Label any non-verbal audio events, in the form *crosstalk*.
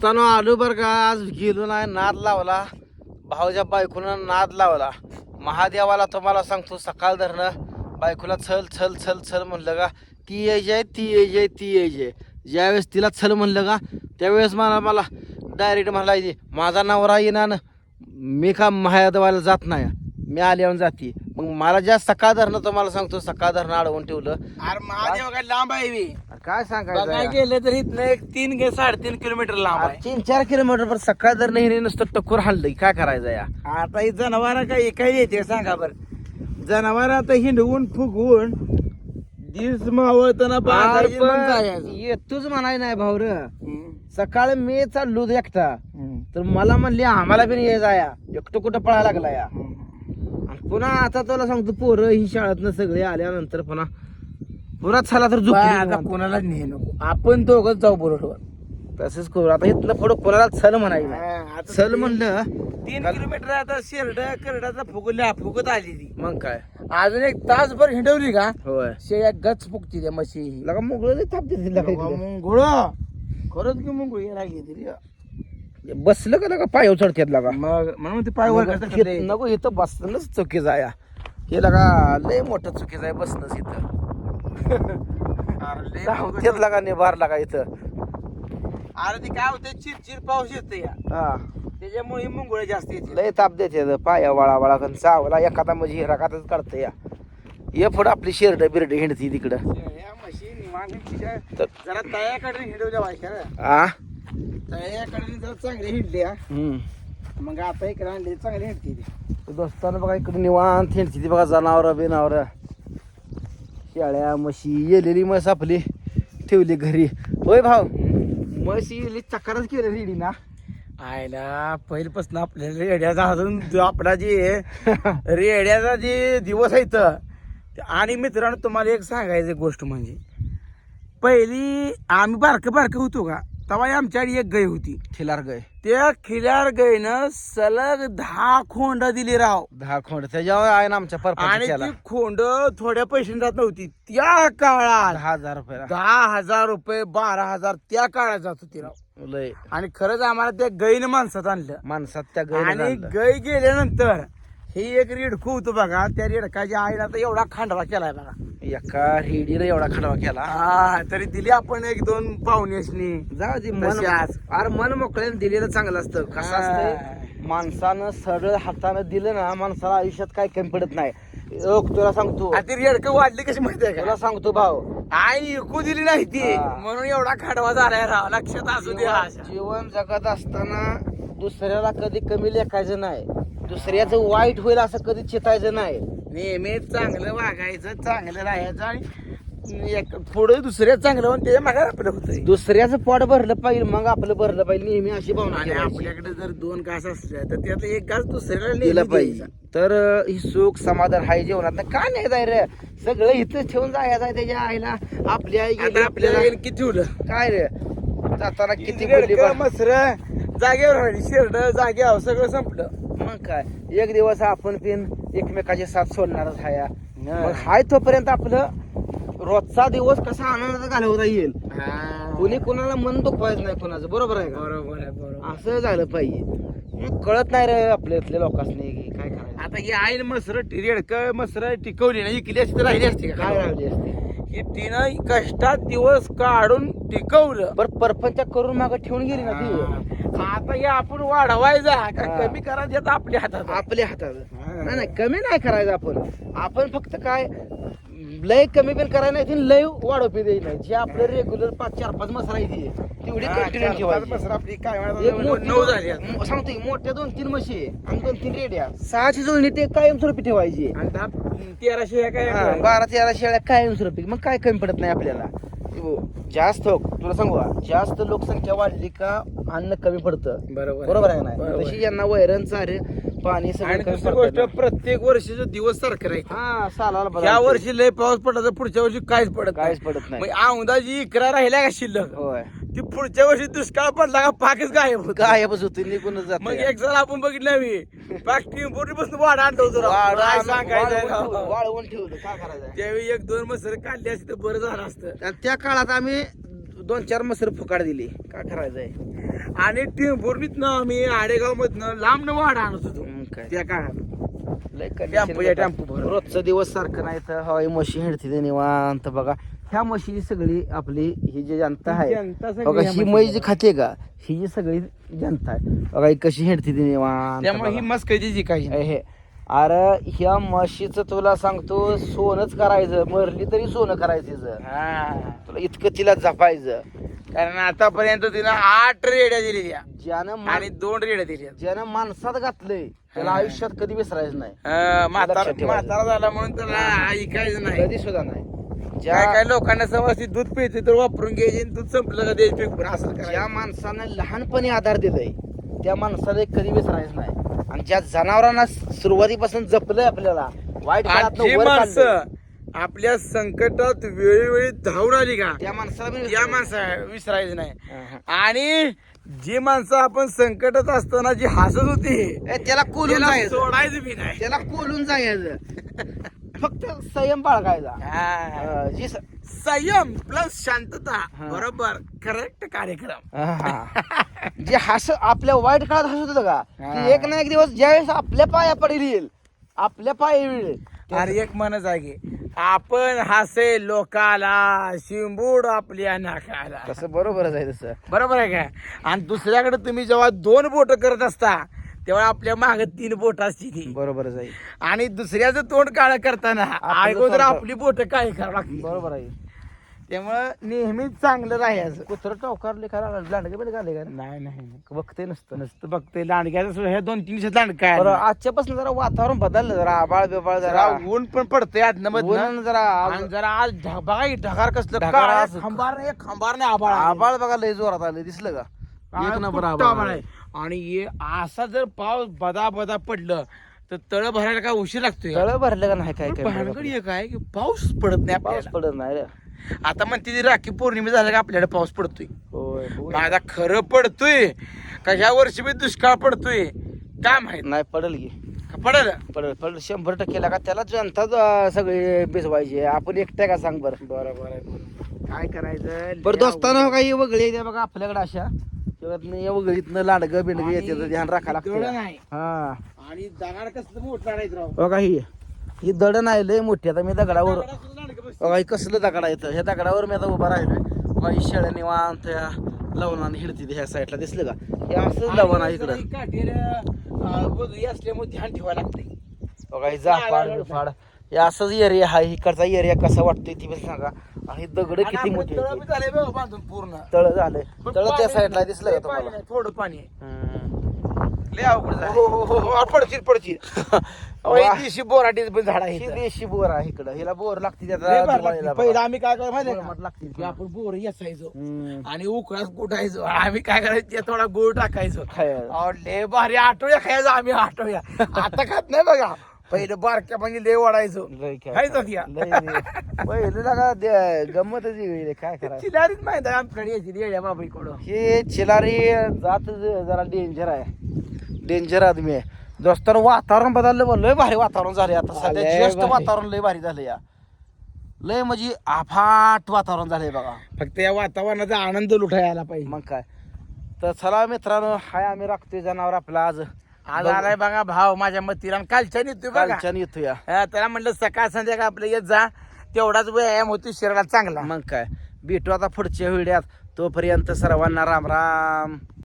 दोस्तानो आलो बरं का आज गेलो नाही नाद लावला. भाऊच्या बायकोनं नाद लावला. महादेवाला तुम्हाला सांगतो सकाळ धरणं. बायकोला छल छल छल छल म्हणलं का ती यायची आहे ती यायची आहे ती यायची आहे. ज्यावेळेस तिला छल म्हणलं का त्यावेळेस मला मला डायरेक्ट म्हणायची माझा नवरा येणार ना मी का महादेवाला जात नाही? मी आल्यावर जाते. मग मला ज्या सकाळ धरणं तुम्हाला सांगतो सकाळ धरणं अडवून ठेवलं. अरे महादेव काय लांब आहे बी. काय सांगायचं बघाय या? गेलं तर इथनं एक तीन गे साडेतीन किलोमीटर लांब आहे. तीन चार किलोमीटर पर सकाळ जर नाही नुसतं टक्कर हाणलं काय करायचं या आता ही जनावर काय काय येते सांगा बर. जनावर आता हिंडवून फुगवून दिस मावळताना बाजार पण येतोच म्हणाय नाही भाऊर. सकाळ मी चाललो होतो एकटा. तर मला म्हणली आम्हाला पण ये जाया. एकटं कुठं पळायला लागला या. पुन्हा आता तुला सांगतो पोरं ही शाळेतनं सगळे आल्यानंतर पुन्हा. पुन्हा चला तर आता कोणाला नाही नको. आपण दोघच जाऊ बरोबर तसंच करू. आता इथलं पुढं कोणाला चल म्हणायला चल म्हणलं तीन किलोमीटर आता शेरड करडाचा फुगल्या फुगत आली ती मग काय? अजून एक तासभर हिंडवली का? होय. शेया गच फुगती त्या म्हशी. लगा मुगळ ताप देते मुंगुळ. खरंच की मुंगुळ लागली तरी बसलं का लगा? पाय चढत्यात लगा. मग म्हणून ते पाय वर करतात रे. नको इथं बसणंच चुकीचं आहे. हे लगा लय मोठं चुकीचं आहे बसणंच इथं. अरे लय मुंगूळ. तेच लगा निभार लागा इथं. अरे ते काय होते? चिरचिर पाऊस येतो या. हा. त्याच्यामुळे मुंगुळ जास्त येते. लय ताप देते पाया वळा वळा कन चावला एखादा म्हणजे हिराकातच काढतं या. ये पुढं आपली शेरड बिरड हिंडती तिकडं. या म्हशी निवांत हिंडल्या. तर- जरा तयाकडे हिंडवल्या वाईट आ? तयाकडे जरा चांगली हम्म. मग आता इकडे आणली चांगली हिंडती ती. तर दोस्तानं बघा इकडे निवांत हिंडती ती बघा जनावर बिनावर. शेळ्या म्हशी येलेली म्हस आपली ठेवली घरी. होय भाऊ म्हशी येली चक्करच केली रेडी ना. आयला पहिल्यापासून आपल्याला रेड्याचा अजून जो आपला जे *laughs* रेड्याचा जे दिवस आहे इथं, ते आणि मित्रांनो तुम्हाला एक सांगायचं गोष्ट म्हणजे पहिली आम्ही बारकं बारकं होतो का? तेव्हा आमच्याकडे एक गाय होती. खिलार गय. त्या खिल्यार गायनं सलग दहा खोंड दिली राव. दहा खोंड. त्याच्यावर आहे ना आमच्या आणि ती खोंड थोड्या पैशांनी जात नव्हती. त्या काळात दहा हजार रुपयाला. दहा हजार रुपये बारा हजार त्या काळात जात होती राव. लय. आणि खरंच आम्हाला त्या गायीनं माणसात आणलं. माणसात त्या आणि गाय गेल्यानंतर हे एक रेडकू होतं बघा. त्या रेडकाच्या आईला तर एवढा खांडवा केलाय बघा. एका रेडीला एवढा खडवा केला. हा तरी दिली आपण एक दोन पाहुण्यासनी दे मन. अरे मन मोकळ्याने दिलेलं चांगलं असतं. कसं असतं माणसानं सरळ हातानं दिलं ना माणसाला आयुष्यात काय कमी पडत नाही. तुला सांगतो. ती रेडकं वाढली कशी माहिती आहे तुला सांगतो भाऊ. आई ऐकू दिली नाही ती. म्हणून एवढा खांडवा झालाय राव. लक्षात असू दे जीवन जगत असताना दुसऱ्याला कधी कमी लेखायचं नाही. दुसऱ्याचं वाईट होईल असं कधी चितायचं नाही. नेहमी चांगलं वागायचं चांगलं राहायचं आणि एक- पुढे दुसऱ्या चांगलं त्याच्यामागे आपलं होतं दुसऱ्याचं पोट भरलं पाहिजे मग आपलं भरलं पाहिजे नेहमी अशी भावना आणि ठेवायची. आपल्याकडे जर दोन घास असल्या तर त्यात एक घास दुसऱ्याला दिलं नेहमी पाहिजे. द्यायचा. तर अं, ही सुख समाधान हाय जेवणात का नाही जाय रे? सगळं इथंच ठेवून जायचं आहे त्याच्या आईला. आपली आई गेली आता आपल्याला आपल्याला किती ठेवलं? काय रे? जाताना किती बोलली बा- मसर? जागेवर शेरड जागेवर सगळं संपलं. मग काय? एक दिवस आपण पिन एकमेकाचे साथ सोडणारच हाया. मग हाय तोपर्यंत आपलं रोजचा दिवस कसा आनंदात घालवता येईल? कुणी कुणाला मन दुखवायचं नाही कुणाचं. बरोबर आहे का? बरोबर आहे बरोबर. असं झालं पाहिजे. कळत नाही रे आपल्या इथल्या लोकांनी की काय करायचं. आता ही आईल मसर रेडक मसर टिकवली ना इकली असती तर राहिली असती का? काय राहिली असते? ही तिनं कष्टात दिवस काढून टिकवलं. बरं परपंच करून माग ठेवून गेली ना ती. आता हे आपण वाढवायचा का हा. कमी करायचं आपल्या हातात आपल्या हातात. नाही नाही कमी नाही करायचं आपण. आपण फक्त काय लय कमी पण करायला नाही ती लय वाढवपी द्यायची नाही जे आपलं रेग्युलर पाच चार पाच मसाला येते तेवढी कंटिन्यू ठेवायची. आपली काय एक म्हणतात, मोठी नऊ झाली आता. म- सांगतो की मोठ्या दोन तीन म्हशी आहे आणि दोन तीन रेड्या. सहाशे जुळणी ते कायमस्वरूपी ठेवायची. आणि दहा तेराशे हे काय हा, बारा तेरा शेळ्या कायमस्वरूपी. मग काय कमी पडत नाही आपल्याला? जास्त हो तुला सांगू का, जास्त लोकसंख्या वाढली का अन्न कमी पडतं. बरोबर. बरोबर आहे ना बरोबर. तशी यांना वैरण चारे पाणी सगळं आणि कमी दुसरी पडतं गोष्ट. प्रत्येक वर्षीचा दिवस सारखं राहील हा सालाला या. वर्षी लय पाऊस पडला तर पुढच्या वर्षी काहीच पडत काहीच पडत नाही. औंदाची इकरा राहिल्या का शिल्लक? होय. ती पुढच्या वर्षी दुष्काळ पडला का पाकच गायब होत. गायबच होती निघूनच जात. मग एक जण आपण बघितलं मी पाक टिंपोटी पासून वाढ राव. वाळवून ठेवलं. काय करायचं? त्यावेळी एक दोन मसर काढली असती तर बरं झालं असतं. त्या काळात आम्ही दोन चार मसर फुकाड दिली. काय करायचंय? आणि टेंभुर्णीतनं आम्ही आडेगाव मधनं लांब न वाढ आणत होतो. त्या काळात. टेम्पो या टेम्पो भरून. रोजचा दिवस सारखं नाही तर हवाई म्हशी हिंडते ते निवांत बघा ह्या म्हशी सगळी आपली ही जी जनता आहे बघा ही म्हैस जी खाते का ही जी सगळी जनता आहे बघा ही कशी हिंडते ती निवांत त्यामुळे ही बघा. मस्करी जिकायची हे. अरे ह्या म्हशीचं तुला सांगतो सोनच करायचं मरली तरी सोनं करायचं. तुला इतकं तिला जपायचं कारण आतापर्यंत तिनं आठ रेड्या दिलेल्या. ज्यानं मा- आणि दोन रेड्या दिल्या ज्यानं माणसात घातलंय त्याला. आयुष्यात कधी विसरायचं नाही. अं, म्हातारा लक्षात ठेवायचं. म्हातारा झाला म्हणून त्याला ऐकायचं नाही. कधी सुद्धा नाही. ज्या काय लोकांना समजते दूध पिते तर वापरून घ्यायचे आणि दूध संपलं का द्यायचं असं ज्या करायचं. माणसानं लहानपणी आधार दिलाय त्या माणसाला कधी विसरायचं नाही. आणि ज्या जनावरांना सुरुवातीपासून जपलंय आपल्याला वाईट आणि काळातनं जी वर काढलंय, माणसं आपल्या संकटात वेळोवेळी धावून आली का? त्या माणसाला या माणसा विसरायचं नाही. आणि जी माणसं आपण संकटात असताना जी हसत होती त्याला कोलून सोडायचं बी नाही. त्याला कोलून जायचं. फक्त संयम बाळगायचा. हा. जी संयम प्लस शांतता. बरोबर? करेक्ट कार्यक्रम. जे हस आपल्या वाईट काळात हसत होतं का? एक ना एक दिवस ज्यावेळेस आपल्या पाया पडेल येईल. आपल्या पाया येईल आणि एक म्हणच आहे की आपण हसे लोकाला शिंबूड आपल्या नाकाला. तसं बरोबरच आहे तसं. बरोबर आहे काय? आणि दुसऱ्याकडे तुम्ही जेव्हा दोन बोट करत असता तेव्हा आपल्या मागे तीन बोट असते ती बरोबरच आहे. आणि दुसऱ्याचं तोंड काळ करताना अगोदर आपली बोट काळी करावं लागते बरोबर आहे. त्यामुळं नेहमीच चांगलं राहायचं. कुत्र टवकारले करा लांडगे बिल घाले का नाही? नाही. बघते नसतं? नुसतं बघते लांडग्याचं सुद्धा हे दोन तीन दिवसात लांडका. बरं आजच्यापासून जरा वातावरण बदललं जरा आबाळ बिबाळ जरा ऊन पण पडतंय मधनं. ऊन जरा आणि जरा आज ढ- बघा ही ढगार कसलं काळं आज- खंबार नाही खंबार नाही आबाळ आहे. आबाळ बघा लय जोरात आलं दिसलं का? एक नंबर आबाळ आबाळ आहे. आहे. आणि हे असा जर पाऊस बदा बदा पडलं तर तळ भरायला काय उशीर लागतोय? तळ भरलं का नाही? काय काय भानगड की पाऊस पडत नाही पाऊस आपल्याला. पडत नाही रे. आता म्हणते ती राखी पौर्णिमा झाल्या का आपल्याकडे पाऊस पडतोय. होय होय. माझा खरं पडतोय का ह्या वर्षी बी दुष्काळ पडतोय? काय माहीत? नाही पडल की. का पडल? पडल पडल. शंभर टक्के लागा त्याला जनता ज- सगळी भिजवायची आपण एकट्या का सांग बरं? बरोबर आहे काय करायचं? बरं दोस्ताना काही वगळी त्या बघा आपल्याकडे अशा. तेव्हा या वगळीतनं लांडगं बिंडगं येते ध्यान राखायला लागतं आहे. हा. आणि दगाड कसलं मोठं काढायचं राव? बघा ही ही दडण आहे लय मोठी. आता मी दगडावर बघा कसलं दगड इथं. ह्या दगडावर मी आता उभा राहिलोय. बघा ही शेळ्या निवांत ह्या लवणाने हिडते ह्या साईडला. दिसलं का? हे असं लवण आहे इकडं. असल्यामुळे ध्यान ठेवायला लागते बघा ही जाफाड बिफाड हे असंच एरिया आहे. इकडचा एरिया कसा वाटतोय ती पण सांगा. आणि दगड किती मोठी पूर्ण. तळ झाले पण तळ त्या साईडला दिसलं का तुम्हाला? थोडं पाणी. लय अवघड झालं. हो, हो, हो, पडशील पडशील. *laughs* अहो, वा. ही देशी बोराटीच पण झाड आहे ही इथं. देशी बोर आहे इकडं. हिला बोर लागते लय त्याचा भारी लागते. पहिलं आम्ही काय करायचं माहिती बोरमट लागते की आपण बोर येसायचो हम्म. आणि उकळाच कुटायचो. आम्ही काय करायचो? थोडा गुळ टाकायचो. खायला. अहो, लय भारी आठवड्या खायचो आम्ही आठवड्या. *laughs* आता खात नाही बघा. पहिलं बारक्या म्हणजे लय वाढायचो लय काय खायचं त्या. लय लय. पहिले लागा दे- गंमतच वेगळी आहे, काय करायचं? चिलारीच माहीत आहे आमच्याकडे यायची येड्या बाबा इकडं. हे चिलारी जात जरा डेंजर आहे. डेंजर आदमी आहे. दोस्ताना वातावरण बदललं पण लय भारी वातावरण झाले आता. सध्या भारी. वातावरण लय भारी झालं या. लय म्हणजे अफाट वातावरण झालंय बघा. फक्त या वातावरणाचा आनंद लुटायला पाहिजे. मग काय? तर चला मित्रांनो हाय आम्ही राखतोय जनावर आपला आज. आज आलाय बघा भाव माझ्या मतीला. आणि कालच्या नेतोय बघा. कालच्यान येतोय. हा, त्याला म्हणलं सकाळ संध्याकाळ आपलं येत जा. तेवढाच व्यायाम होतो शरीराला चांगला. मग काय? भेटू आता पुढच्या व्हिडिओत. तोपर्यंत सर्वांना राम राम.